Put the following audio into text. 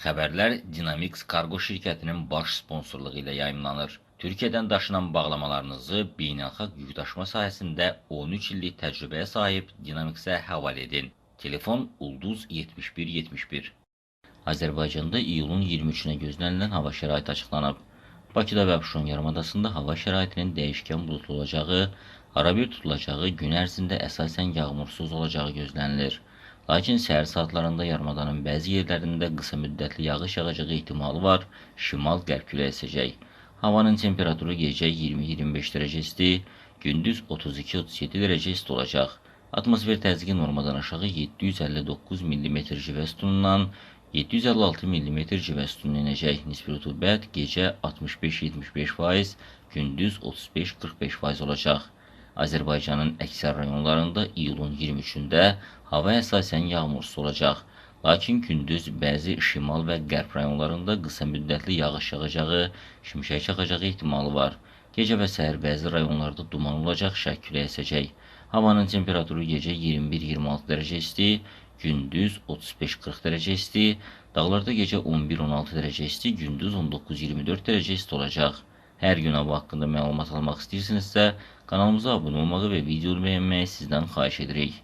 Xəbərlər Dynamics Kargo şirkətinin baş sponsorluğu ilə yayımlanır. Türkiyədən daşınan bağlamalarınızı beynəlxalq yükdaşıma sahəsində 13 illik təcrübəyə sahib Dynamics-ə həvalə edin. Telefon Ulduz 7171. Azərbaycanda iyulun 23-nə gözlənilən hava şəraiti açıqlanıb. Bakıda və Abşeron yarımadasında hava şəraitinin dəyişkən buludlu olacağı, arabir tutulacağı, gün ərzində əsasən yağmursuz olacağı gözlənilir. Lakin səhər saatlarında yarımadanın bəzi yerlərində qısa müddətli yağış yağacağı ehtimalı var, şimal-qərb küləyi əsəcək. Havanın temperaturu gecə 20-25 dərəcə isti, gündüz 32-37 dərəcə isti olacaq. Atmosfer təzyiqi normadan aşağı 759 mm civə sütunundan 756 mm civə sütununa enəcək. Nisbi rütubət gecə 65-75%, gündüz 35-45% olacaq. Azərbaycanın əksər rayonlarında iyulun 23-də hava əsasən yağmursuz olacaq. Lakin gündüz bəzi şimal və qərb rayonlarında qısa müddətli yağış yağacağı, şimşək çaxacağı ehtimalı var. Gecə və səhər bəzi rayonlarda duman olacaq, şək küləyi əsəcək. Havanın temperaturu gecə 21-26 dərəcə isti, gündüz 35-40 dərəcə isti, dağlarda gecə 11-16 dərəcə isti, gündüz 19-24 dərəcə isti olacaq. Hər gün hava haqqında məlumat almaq istəyirsinizsə, kanalımıza abunə olmağı və videonu bəyənməyi sizdən xahiş edirik.